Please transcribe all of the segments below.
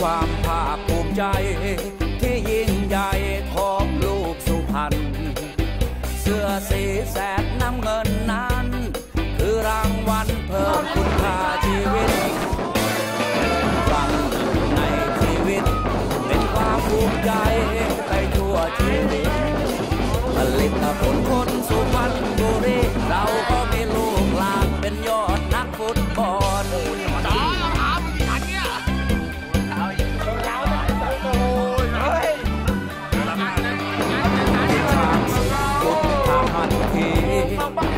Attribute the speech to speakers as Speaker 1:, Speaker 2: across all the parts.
Speaker 1: ความภาคภูมิใจ ที่ยิ่งใหญ่ของลูกสุพรรณเสื้อสีแสดน้ำเงินนั้น คือรางวัลเพิ่มคุณค่าชีวิตฟังในชีวิต เป็นความภูมิใจ Nobody.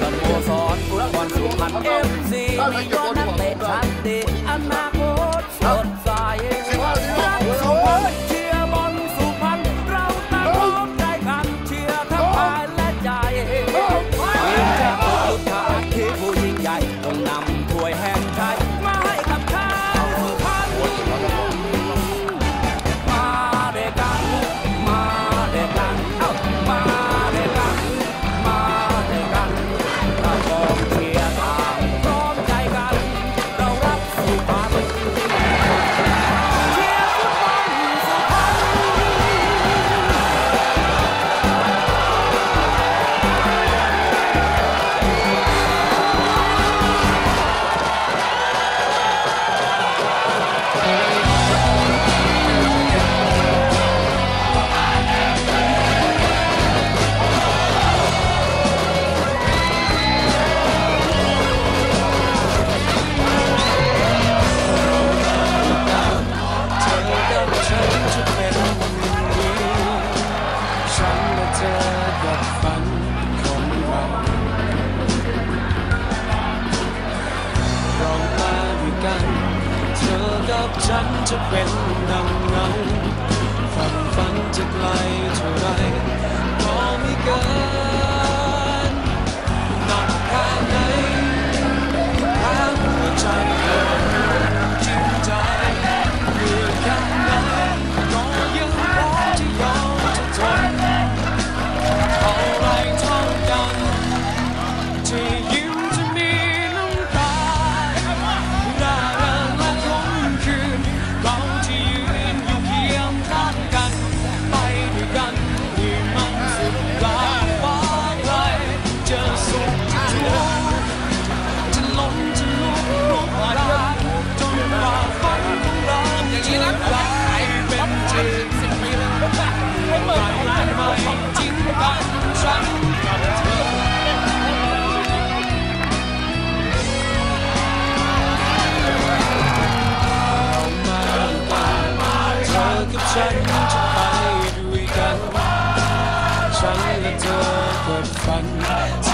Speaker 1: สโมสรฟุตบอลสุพรรณเอฟซีมีก็นักเตะชั้นดีอันมา
Speaker 2: for fun.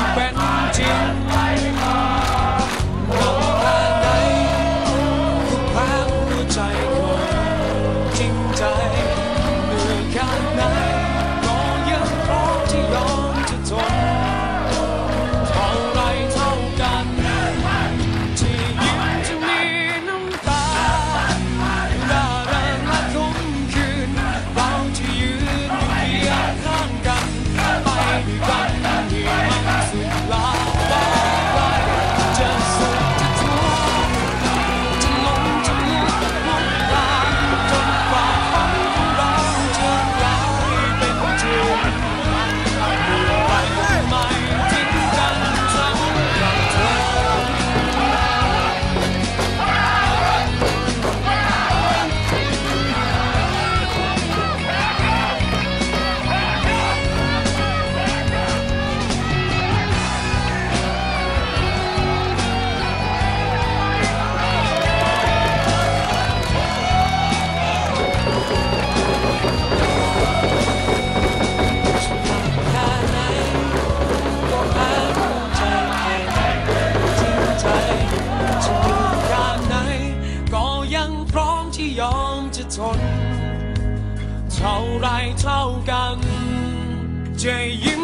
Speaker 2: ไรเท่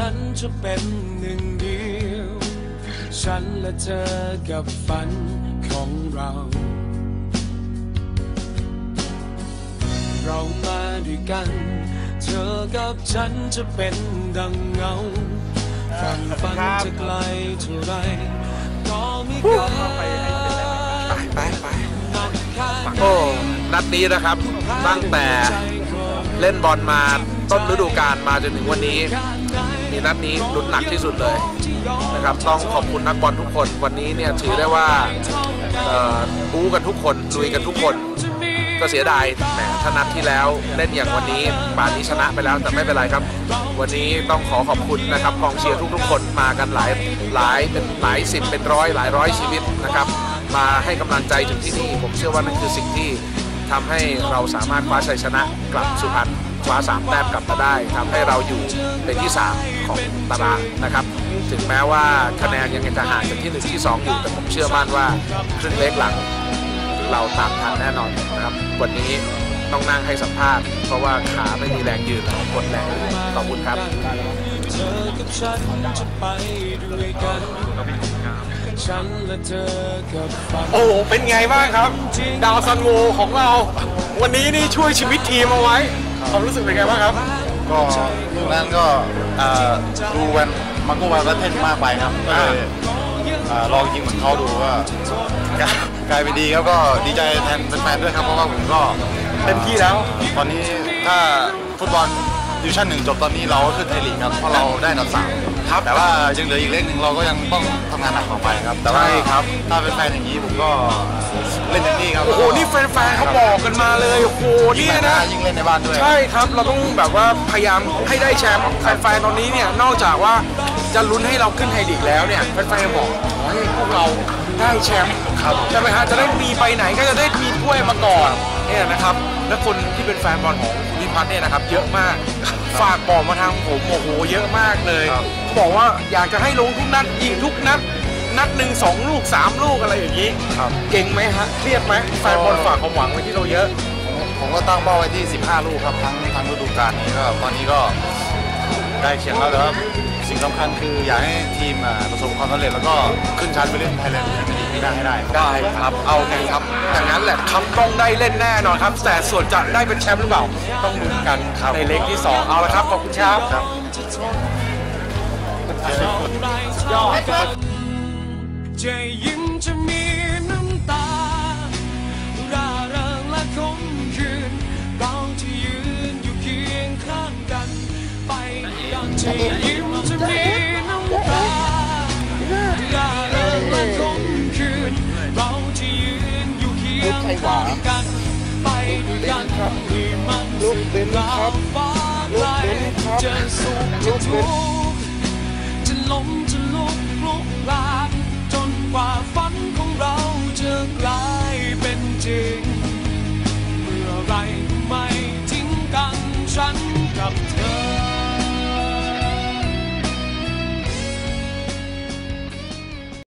Speaker 2: ฉันจะเป็นหนึ่งเดียว ฉันและเธอกับฝันของเรา เรามาด้วยกัน เธอกับฉันจะเป็นดังเงาฝันฝันจะไกลเท่าไรก็ไม่เกิน
Speaker 3: ไปไป
Speaker 2: นัก
Speaker 3: โอ้นัดนี้นะครับ ตั้งแต่เล่นบอลมาต้นฤดูกาลมาจนถึงวันนี้ นี่นัดนี้ลุ้นหนักที่สุดเลยนะครับต้องขอบคุณนักบอลทุกคนวันนี้เนี่ยถือได้ว่าบู๊กันทุกคนลุยกันทุกคนก็เสียดายแหมถ้านัดที่แล้วเล่นอย่างวันนี้ป่านนี้ชนะไปแล้วแต่ไม่เป็นไรครับ วันนี้ต้องขอขอบคุณนะครับกองเชียร์ทุกๆ คนมากันหลายหลายเป็นหลายสิบเป็นร้อยหลายร้อยชีวิตนะครับ มาให้กำลังใจถึงที่นี่ ผมเชื่อว่านั่นคือสิ่งที่ทำให้เราสามารถคว้าชัยชนะกลับสุพรรณ คว้าสามแต้มกลับมาได้ทำให้เราอยู่เป็นที่สามของตารางนะครับ ถึงแม้ว่าคะแนนยังจะห่างจากที่หนึ่งที่สองอยู่ แต่ผมเชื่อมั่นว่าครึ่งเล็กหลัง เราตามทันแน่นอนนะครับ วันนี้ต้องนั่งให้สัมภาษณ์ เพราะว่าขาไม่มีแรงยืนหมดแรงขอบคุณครับ
Speaker 2: เธอกับฉันจะไปด้วยกันฉันและเธอกับฝัน
Speaker 4: โอ้โหเป็นไงบ้างครับ ดาวซันโวของเรา วันนี้นี่ช่วยชีวิตทีมเอาไว้ ความรู้สึกเป็นไงบ้างครับ
Speaker 5: ก็ลูกนั้นก็เอ่อดูวันมันก็วันละเท่นมากไปครับก็เลยเอ่อลองยิงเหมือนเขาดูก็กลายกลายเป็นดีครับก็ดีใจแทนแฟนๆด้วยครับเพราะว่าผมก็
Speaker 4: เต็มที่แล้ว
Speaker 5: ตอนนี้ถ้าฟุตบอล ดิวชั่นหนึ่งจบตอนนี้เราก็ขึ้นไทยลีกครับเพราะเราได้อันดับสาม
Speaker 4: ครับ
Speaker 5: แต่ว่ายังเหลืออีกเลขหนึ่งเราก็ยังต้องทำงานหนักต่อไปครับแต่ว่า
Speaker 4: ใช่ครับ
Speaker 5: ถ้าเป็นแฟนอย่างนี้ผมก็เล่นเต็มที่ครับ
Speaker 4: โอ้โหนี่แฟนๆเขาบอกกันมาเลยโอ้โห
Speaker 5: ยิ่ง
Speaker 4: นี่
Speaker 5: แมตช์หน้า
Speaker 4: นะ
Speaker 5: ยิ่งเล่นในบ้านด้วย
Speaker 4: ใช่ครับเราต้องแบบว่าพยายามให้ได้แชมป์แฟนๆตอนนี้เนี่ยนอกจากว่าจะลุ้นให้เราขึ้นไทยลีกแล้วเนี่ยแฟนๆบอกขอให้พวกเรา ได้แชมป์ครับใช่ไหมฮะจะได้มีไปไหนก็จะได้มีถ้วยมาก่อนเนี่ยนะครับ และคนที่เป็นแฟนบอลของคุณพิพัฒน์เนี่ยนะครับ เยอะมากฝากบอกมาทางผมโอ้โหเยอะมากเลย
Speaker 5: ครับ
Speaker 4: เขาบอกว่าอยากจะให้ลงทุกนัดยิงทุกนัด นัดหนึ่งสองลูกสามลูกอะไรอย่างนี้
Speaker 5: ครับ
Speaker 4: เก่งไหมฮะเครียดไหมแฟนบอลฝากความหวังไว้ที่เราเยอะ
Speaker 5: ผมก็ตั้งเป้าไว้ที่ 15 ลูกครับทั้งทั้งฤดูกาลนี้ก็ตอนนี้ก็ใกล้เคียงแล้วแต่ว่า สิ่งสำคัญคืออยากให้ทีมอ่าประสบความสำเร็จแล้วก็ขึ้นชั้นไปเล่นไทยแลนด์ไม่ได้ให้ได้ครับ
Speaker 4: ได้ครับ เอาไงครับ อย่างนั้นแหละครับต้องได้เล่นแน่นอนครับ แต่ส่วนจะได้เป็นแชมป์หรือเปล่า ต้องลุ้นกันในเล็กที่ 2 เอาละครับ ขอบคุณครับ
Speaker 5: ครับ
Speaker 2: ยอดจะยิ้มจะมี ขวาลุกขึ้นครับลุกขึ้นครับลุกขึ้นจะล้มจะลุกลุกลามจนกว่า